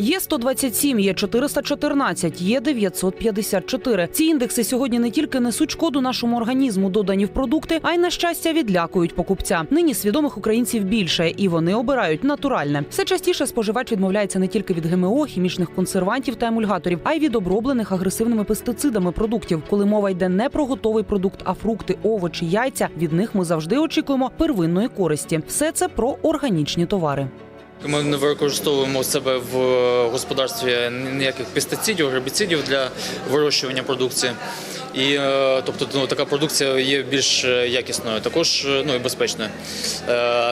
Є 127, є 414, є 954. Ці індекси сьогодні не тільки несуть шкоду нашому організму, додані в продукти, а й на щастя відлякують покупця. Нині свідомих українців більше, і вони обирають натуральне. Все частіше споживач відмовляється не тільки від ГМО, хімічних консервантів та емульгаторів, а й від оброблених агресивними пестицидами продуктів. Коли мова йде не про готовий продукт, а фрукти, овочі, яйця. Від них ми завжди очікуємо первинної користі. Все це про органічні товари. Ми не використовуємо себе в господарстві ніяких пестицидів, гербіцидів для вирощування продукції. І е, тобто ну, така продукція є більш е, якісною, також е, ну і безпечною.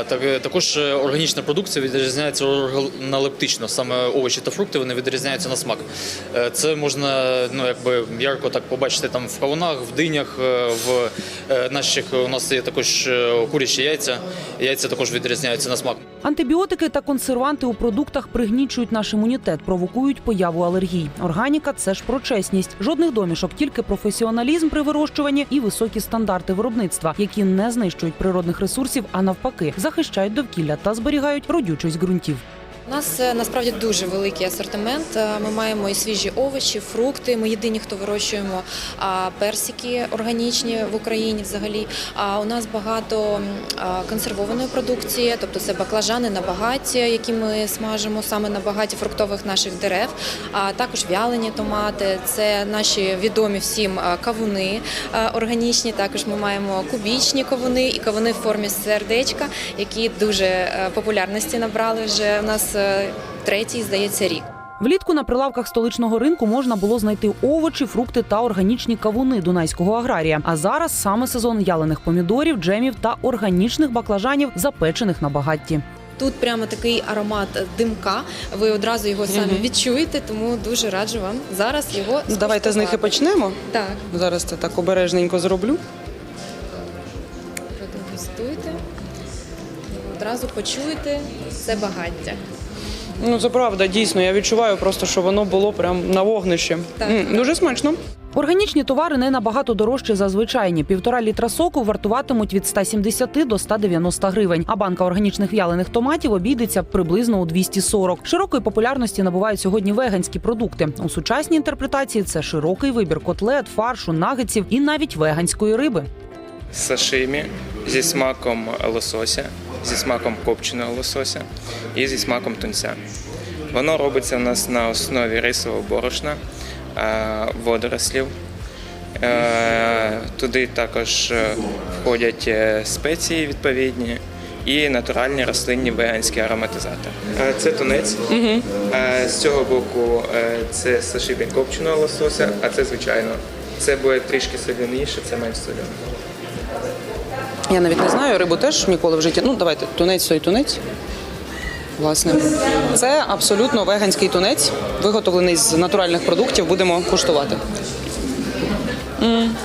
Так, також органічна продукція відрізняється органолептично. Саме овочі та фрукти вони відрізняються на смак. Це можна ну якби ярко так побачити там в кавунах, в динях, в наших у нас є також курячі яйця. Яйця також відрізняються на смак. Антибіотики та консерванти у продуктах пригнічують наш імунітет, провокують появу алергій. Органіка це ж про чесність. Жодних домішок, тільки професіоналізм при вирощуванні і високі стандарти виробництва, які не знищують природних ресурсів, а навпаки, захищають довкілля та зберігають родючість ґрунтів. У нас е, насправді дуже великий асортимент. Е, Ми маємо і свіжі овочі, фрукти. Ми єдині, хто вирощуємо персики органічні в Україні взагалі. А у нас багато консервованої продукції, тобто це баклажани на багаті, які ми смажимо саме на багаті фруктових наших дерев. А також вялені томати. Це наші відомі всім кавуни органічні. Також ми маємо кубічні кавуни і кавуни в формі сердечка, які дуже е, популярності набрали вже у нас е, третій, здається, рік. Влітку на прилавках столичного ринку можна було знайти овочі, фрукти та органічні кавуни дунайського аграрія. А зараз саме сезон ялених помідорів, джемів та органічних баклажанів, запечених на багатті. Тут прямо такий аромат димка. Ви одразу його самі відчуєте, тому дуже раджу вам зараз його. Ну, Давайте з них і почнемо. Так, Зараз це так обережненько зроблю. продегустуйте. Одразу почуєте це багаття. Ну це правда, дійсно. Я відчуваю просто, що воно було прям на вогнищі. Так. М, Дуже смачно. Органічні товари не набагато дорожчі за звичайні. Півтора літра соку вартуватимуть від 170 до 190 гривень. А банка органічних вялених томатів обійдеться приблизно у 240. Широкої популярності набувають сьогодні веганські продукти. У сучасній інтерпретації це широкий вибір котлет, фаршу, нагетсів і навіть веганської риби. сашимі зі смаком лосося, зі смаком копченого лосося і зі смаком тунця. Воно робиться у нас на основі рисового борошна, е, водорослів. Е, Туди також е, входять спеції відповідні і натуральні рослинні веганські ароматизатори. Це тунець. Е, З цього боку це сашибі копченого лосося, а це звичайно. Це буде трішки соляніше, це менш соляне. Я навіть не знаю, рибу теж ніколи в житті. Ну, давайте, тунець той тунець. Власне, це абсолютно веганський тунець, виготовлений з натуральних продуктів. Будемо куштувати. М.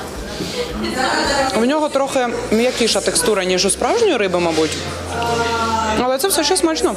В нього трохи м'якіша текстура, ніж у справжньої риби, мабуть. Але це все ще смачно.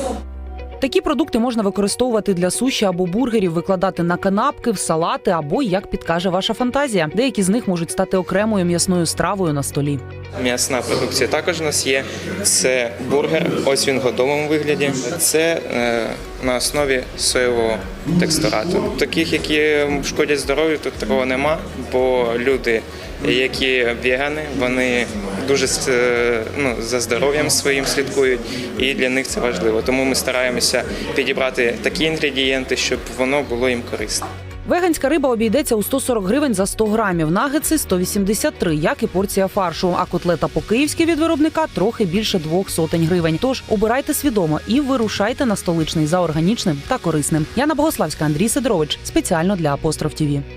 Такі продукти можна використовувати для суші або бургерів, викладати на канапки, в салати або як підкаже ваша фантазія. Деякі з них можуть стати окремою м'ясною стравою на столі. М'ясна продукція також у нас є. Це бургер, ось він в готовому вигляді. Це е, на основі соєвого текстурату. Таких, які шкодять здоров'ю, тут такого нема, бо люди, які вегани, вони дуже е, ну, за здоров'ям своїм слідкують, і для них це важливо. Тому ми стараємося підібрати такі інгредієнти, щоб воно було їм корисне. Веганська риба обійдеться у 140 гривень за 100 грамів. Нагетси 183, як і порція фаршу. А котлета по-київськи від виробника трохи більше двох сотень гривень. Тож обирайте свідомо і вирушайте на столичний за органічним та корисним. Яна Богославська, Андрій Сидорович спеціально для Апостроф ТІВІ.